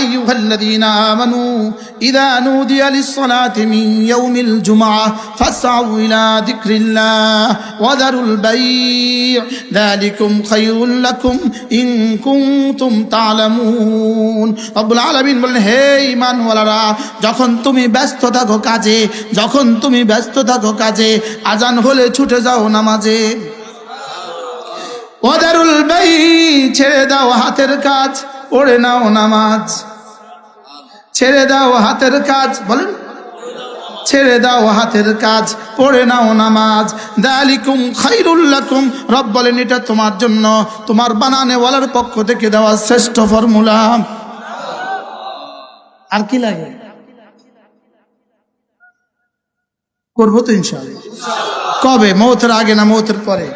أيها الذين آمنوا إذا نودي للصلاة من يوم الجمعة فاسعوا إلى ذكر الله وذروا البيع ذلكم خير لكم إن كنتم تعلمون رب العالمين বলেন হে ইমানওয়ালারা যখন তুমি ব্যস্ত থাকো কাজে যখন তুমি ব্যস্ত থাকো কাজে আজান হলে ছুটে যাও নামাজে ওদারুল বাই ছেড়ে দাও হাতের কাজ পড়ে নাও নামাজ ছেড়ে দাও হাতের কাজ, বলেন। ছেড়ে দাও হাতের কাজ, পড়ে নাও নামাজ। দালিকুম খাইরুল্লাকুম রব বলেন, এটা তোমার জন্য। তোমার বানানেওয়ালার পক্ষ থেকে দেওয়া শ্রেষ্ঠ ফর্মুলা। আর কি লাগে? করব তো ইনশাআল্লাহ। কবে? মৌতের আগে না মৌতের পরে?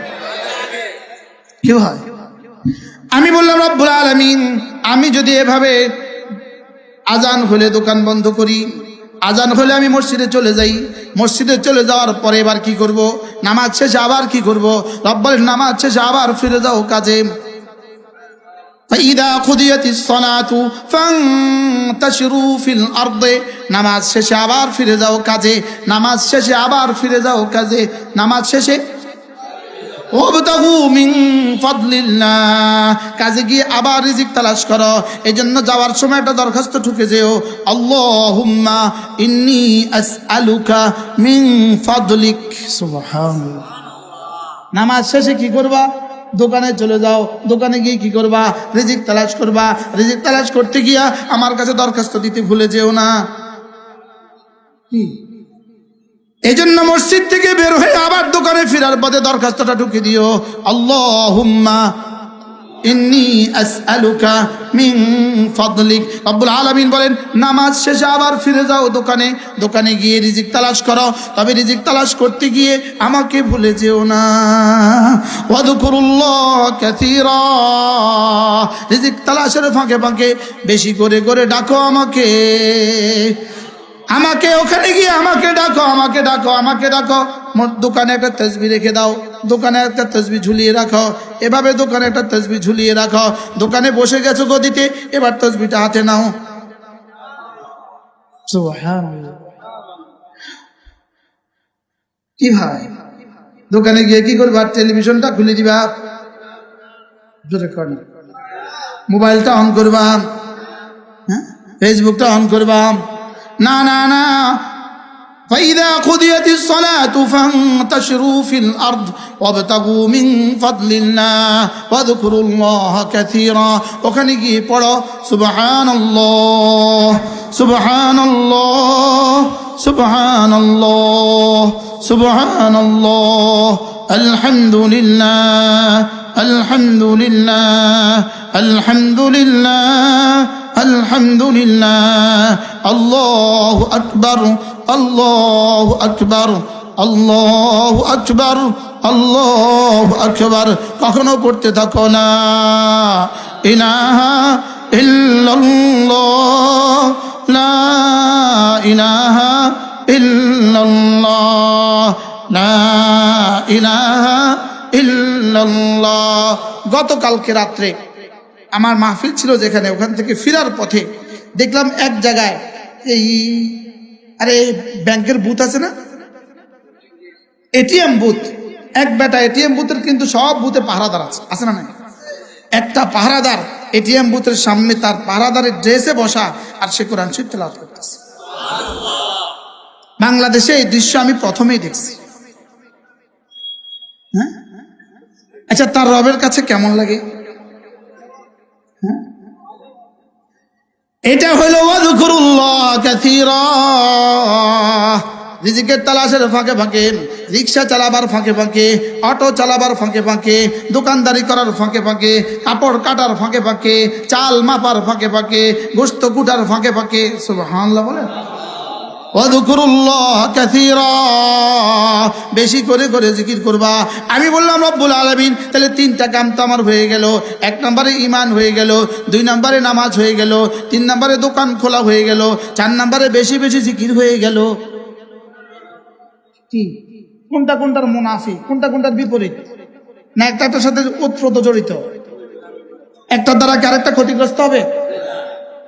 কি হয়? আমি বললাম, রব্বুল আলমিন, আমি যদি এভাবে আজান হলে দোকান বন্ধ করি আজান হলে আমি মসজিদে চলে যাই মসজিদে চলে যাওয়ার পরে এবার কি করব নামাজ শেষে আবার কি করব রব্বরের নামাজ শেষে আবার ফিরে যাও কাজে فإذا قضيت الصلاة فانتشروا في الأرض নামাজ শেষে আবার ফিরে যাও কাজে নামাজ শেষে আবার ফিরে যাও কাজে নামাজ শেষে ওবতাগু মিন ফাদলিল্লাহ কাজে গিয়ে আবার রিজিক তালাশ করো। এই জন্য যাওয়ার সময় একটা দরখাস্ত ঠুকে যেও। আল্লাহুম্মা ইন্নি আসআলুকা মিন ফাদলিক। নামাজ শেষে কি করবা? দোকানে চলে যাও। দোকানে গিয়ে কি করবা? রিজিক তালাশ করবা। রিজিক তালাশ করতে গিয়া আমার কাছে দরখাস্ত দিতে ভুলে যেও না। কি? এই জন্য মসজিদ থেকে বের হয়ে আবার দোকানে ফেরার পথে দরখাস্তটা ঢুকে দিও। আল্লাহুম্মা ইন্নি মিন আলামিন বলেন, নামাজ শেষে আবার ফিরে যাও দোকানে। দোকানে গিয়ে রিজিক তবে রিজিক তালাশ করতে গিয়ে আমাকে ভুলে যেও না। রিজিক ফাঁকে ফাঁকে বেশি করে করে ডাকো আমাকে। আমাকে ওখানে গিয়ে আমাকে ডাকো আমাকে ডাকো আমাকে ডাকো। দোকানে একটা তসবি রেখে দাও। দোকানে একটা তসবি ঝুলিয়ে রাখো। এভাবে দোকানে একটা তসবি ঝুলিয়ে রাখো। দোকানে বসে গেছো গদিতে এবার তসবিটা হাতে নাও। কি ভাই দোকানে গিয়ে কি করবা? টেলিভিশনটা খুলে দিবা। মোবাইলটা অন করবা। হ্যাঁ? ফেসবুকটা অন করবা। না না না فإذا قضيت الصلاة فانتشروا في الأرض وابتغوا من فضل الله واذكروا الله كثيرا ওখানে গিয়ে পড়ো সুবহান আল্লাহ সুবহান আল্লাহ সুবহান আল্লাহ সুবহান আল্লাহ আলহামদুলিল্লাহ আলহামদুলিল্লাহ আলহামদুলিল্লাহ আলহামদুলিল্লাহ। আল্লাহু আকবার আল্লাহু আকবার আল্লাহু আকবার কখনো পড়তে থাকো না। ইলাহা ইল্লাল্লাহ, লা ইলাহা গতকালকে রাত্রে আমার মাহফিল ছিল যেখানে ওখান থেকে ফেরার পথে দেখলাম এক জায়গায় এই, আরে ব্যাংকের বুথ আছে না? ATM booth. এক বেটা এটিএম বুথের কিন্তু সব বুথে পাহারাদার আছে আছে না নাই? একটা পাহারাদার এটিএম বুথের সামনে তার পাহারাদারের ড্রেসে বসা আর সে কোরআন শরীফ তেলাওয়াত করতেছে। বাংলাদেশে এই দৃশ্য আমি প্রথমেই দেখছি। হ্যাঁ? আচ্ছা তার রবের কাছে কেমন লাগে? এটা হইল রিজিকের তালাশের ফাঁকে ফাঁকে, রিক্সা চালাবার ফাঁকে ফাঁকে, অটো চালাবার ফাঁকে ফাঁকে, দোকানদারি করার ফাঁকে ফাঁকে, কাপড় কাটার ফাঁকে ফাঁকে, চাল মাপার ফাঁকে ফাঁকে গোস্ত কুটার ফাঁকে ফাঁকে। হানলা বলে বেশি করে করে জিকির করবা। আমি বললাম, রব্বুল আলামিন, তাহলে তিনটা কাম তো আমার হয়ে গেল। এক নম্বরে ইমান হয়ে গেল, দুই নম্বরে নামাজ হয়ে গেল, তিন নম্বরে দোকান খোলা হয়ে গেল, চার নম্বরে বেশি বেশি জিকির হয়ে গেল। কোনটা কোনটার মন মুনাফি? কোনটা কোনটার বিপরীত? না একটা একটার সাথে ওতপ্রোত জড়িত? একটার দ্বারা কি আরেকটা ক্ষতিগ্রস্ত হবে?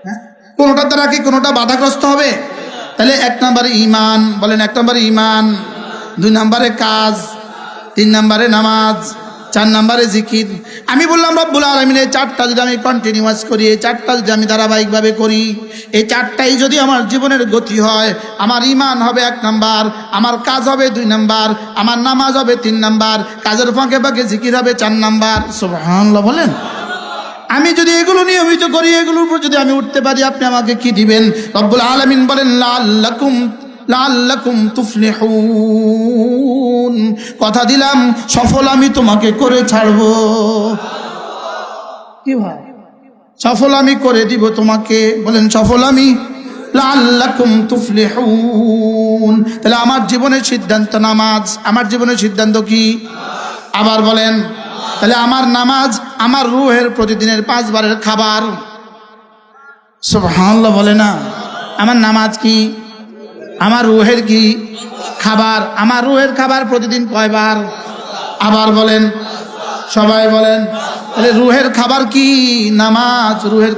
হ্যাঁ? কোনোটা দ্বারা কি কোনোটা বাধাগ্রস্ত হবে? তাহলে এক নম্বরে ইমান বলেন এক নম্বরে ইমান দুই নম্বরে কাজ, তিন নম্বরে নামাজ, চার নম্বরে জিকির। আমি বললাম, রব্বুল আলমিন, এই চারটা যদি আমি কন্টিনিউয়াস করি, এই চারটা যদি আমি ধারাবাহিকভাবে করি, এই চারটাই যদি আমার জীবনের গতি হয়, আমার ইমান হবে এক নাম্বার, আমার কাজ হবে দুই নাম্বার, আমার নামাজ হবে তিন নাম্বার, কাজের ফাঁকে ফাঁকে জিকির হবে চার নাম্বার। সুবহানাল্লাহ বলেন। আমি যদি এগুলো নিয়মিত করি, এগুলোর উপর যদি আমি উঠতে পারি, আপনি আমাকে কি দিবেন? রব্বুল আলামিন বলেন লাল্লাকুম লাল্লাকুম তুফলিহুন। কথা দিলাম, সফল আমি তোমাকে করে ছাড়বো। কি ভাই? সফল আমি করে দিব তোমাকে। বলেন, সফল আমি? লাল্লাকুম তুফলিহুন। তাহলে আমার জীবনের সিদ্ধান্ত নামাজ, আমার জীবনের সিদ্ধান্ত কি? আবার বলেন তাহলে আমার নামাজ আমার রুহের প্রতিদিনের পাঁচবারের খাবার। সুবহানাল্লাহ বলে না। আমার নামাজ কি? আমার রুহের কি খাবার? আমার রুহের খাবার প্রতিদিন কয়বার? আবার বলেন। সবাই বলেন। তাহলে রুহের খাবার কি? নামাজ, রুহের